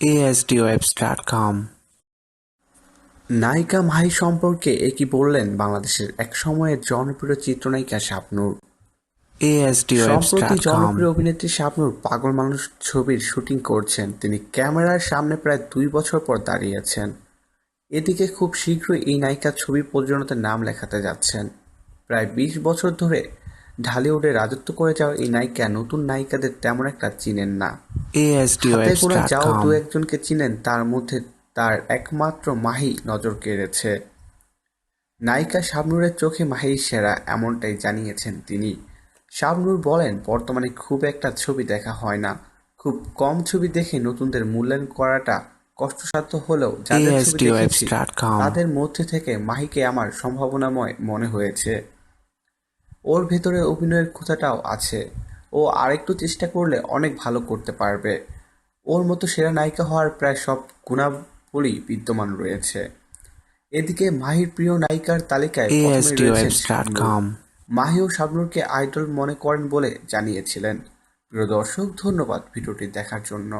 asdwebs.com নায়িকা মাহি সম্পর্কে একই বললেন বাংলাদেশের এক সময়ের জনপ্রিয় চিত্রনায়িকা শাবনূর। সম্প্রতি জনপ্রিয় অভিনেত্রী শাবনূর পাগল মানুষ ছবির শুটিং করছেন। তিনি ক্যামেরার সামনে প্রায় দুই বছর পর দাঁড়িয়েছেন এদিকে খুব শীঘ্রই এই নায়িকা ছবি প্রযোজনাতে নাম লেখাতে যাচ্ছেন। প্রায় বিশ বছর ধরে ঢালিউডে রাজত্ব করে যাওয়া এই নায়িকা নতুন নায়িকাদের তেমন একটা চিনেন না। হাতে গোনা যাও দু একজনকে চিনেন তার মধ্যে তার একমাত্র মাহি নজর কেড়েছে। নায়িকা শাবনূরের চোখে মাহি সেরা এমনটাই জানিয়েছেন তিনি। শাবনূর বলেন বর্তমানে খুব একটা ছবি দেখা হয় না। খুব কম ছবি দেখে নতুনদের মূল্যায়ন করাটা কষ্টসাধ্য হলেও যাদের ছবি দেখেছি তাদের মধ্যে থেকে মাহিকে আমার সম্ভাবনাময় মনে হয়েছে। ওর ভেতরে অভিনয়ের ক্ষুধাটাও আছে। ও আরেকটু চেষ্টা করলে অনেক ভালো করতে পারবে। ওর মতো সেরা নায়িকা হওয়ার প্রায় সব গুণাবলী বিদ্যমান রয়েছে। এদিকে মাহির প্রিয় নায়িকার তালিকায় মাহি ও শাবনুরকে আইডল মনে করেন বলে জানিয়েছিলেন। প্রিয় দর্শক ধন্যবাদ ভিডিওটি দেখার জন্য।